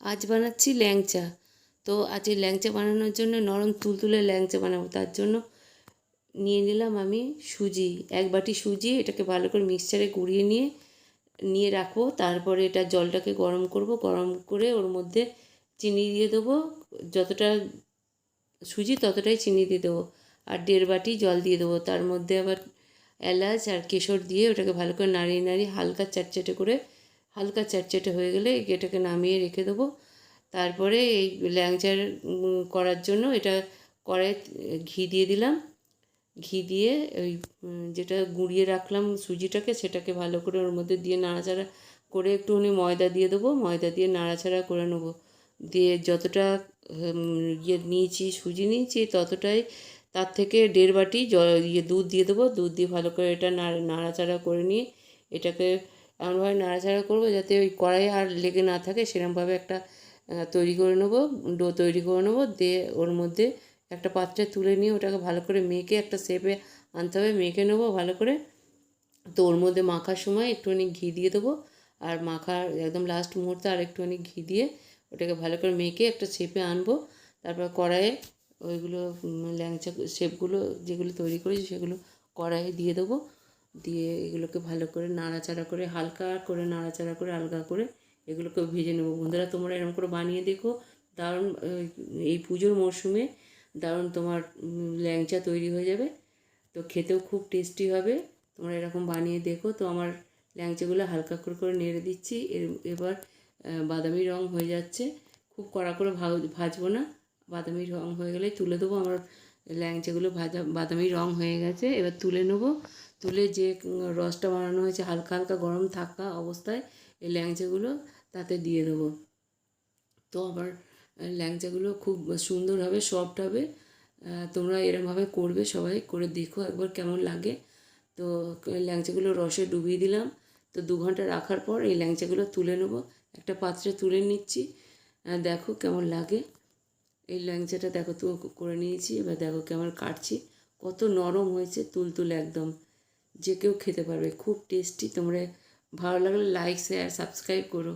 আজ বানাচ্ছি ল্যাংচা। তো আজ এই ল্যাংচা বানানোর জন্য নরম তুলতুলে ল্যাংচা বানাবো। তার জন্য নিয়ে নিলাম আমি সুজি। এক বাটি সুজি, এটাকে ভালো করে মিক্সচারে গুঁড়িয়ে নিয়ে নিয়ে রাখব। তারপরে এটা জলটাকে গরম করব। গরম করে ওর মধ্যে চিনি দিয়ে দেবো। যতটা সুজি ততটাই চিনি দিয়ে দেবো। আর দেড় বাটি জল দিয়ে দেবো। তার মধ্যে আবার এলাচ আর কেশর দিয়ে ওটাকে ভালো করে নাড়িয়ে নাড়িয়ে হালকা চ্যাটচ্যাটে করে হালকা চ্যাটচ্যাটে হয়ে গেলে এটাকে নামিয়ে রেখে দেবো। তারপরে এই ল্যাংচার করার জন্য এটা কড়াই ঘি দিয়ে দিলাম। ঘি দিয়ে ওই যেটা গুঁড়িয়ে রাখলাম সুজিটাকে সেটাকে ভালো করে ওর মধ্যে দিয়ে নাড়াচাড়া করে একটুখানি ময়দা দিয়ে দেবো। ময়দা দিয়ে নাড়াচাড়া করে নেব। দিয়ে যতটা ইয়ে নিয়েছি, সুজি নিয়েছি ততটাই তার থেকে দেড় বাটি জল ইয়ে দুধ দিয়ে দেবো। দুধ দিয়ে ভালো করে এটা নাড়া, নাড়াচাড়া করে নিয়ে এটাকে এমনভাবে নাড়াচাড়া করব যাতে ওই কড়াই আর লেগে না থাকে সেরকমভাবে একটা তৈরি করে নেব, ডো তৈরি করে নেব, দিয়ে ওর মধ্যে একটা পাত্রে তুলে নিয়ে ওটাকে ভালো করে মেখে একটা শেপে আনতে হবে, মেখে নেব ভালো করে। তো ওর মধ্যে মাখার সময় একটুখানি ঘি দিয়ে দেবো, আর মাখার একদম লাস্ট মুহূর্তে আর একটুখানি ঘি দিয়ে ওটাকে ভালো করে মেখে একটা শেপে আনব। তারপর কড়াইয়ে ওইগুলো ল্যাংচা শেপগুলো যেগুলো তৈরি করেছি সেগুলো কড়াইয়ে দিয়ে দেবো। দিয়ে এগুলোকে ভালো করে নাড়াচাড়া করে, হালকা করে নাড়াচাড়া করে, আলগা করে এগুলোকে ভেজে নেব। বন্ধুরা, তোমরা এরকম করে বানিয়ে দেখো। দারুণ এই পুজোর মরশুমে দারুণ তোমার ল্যাংচা তৈরি হয়ে যাবে। তো খেতেও খুব টেস্টি হবে। তোমরা এরকম বানিয়ে দেখো। তো আমার ল্যাংচাগুলো হালকা করে করে নেড়ে দিচ্ছি। এর- এবার বাদামি রং হয়ে যাচ্ছে। খুব কড়া করে ভাজ- ভাজবো না। বাদামি রং হয়ে গেলে তুলে দেবো। আমার ল্যাংচাগুলো ভাজা বাদামি রং হয়ে গেছে। এবার তুলে নেব। তুলে যে রসটা বানানো হয়েছে, হালকা হালকা গরম থাকা অবস্থায় এই ল্যাংচাগুলো তাতে দিয়ে দেবো তো আবার ল্যাংচাগুলো খুব সুন্দর হবে, সফট হবে। তোমরা এরমভাবে করবে, সবাই করে দেখো একবার কেমন লাগে। তো ল্যাংচাগুলো রসে ডুবিয়ে দিলাম। তো দু ঘণ্টা রাখার পর এই ল্যাংচাগুলো তুলে নেব। একটা পাত্রে তুলে নিচ্ছি। দেখো কেমন লাগে। এই ল্যাংচাটা দেখো তো করে নিয়েছি। এবার দেখো কেমন কাটছি। কত নরম হয়েছে, তুলতুলে একদম। যে কেউ খেতে পারবে। খুব টেস্টি তোমরা ভালো লাগলে লাইক শেয়ার সাবস্ক্রাইব করো।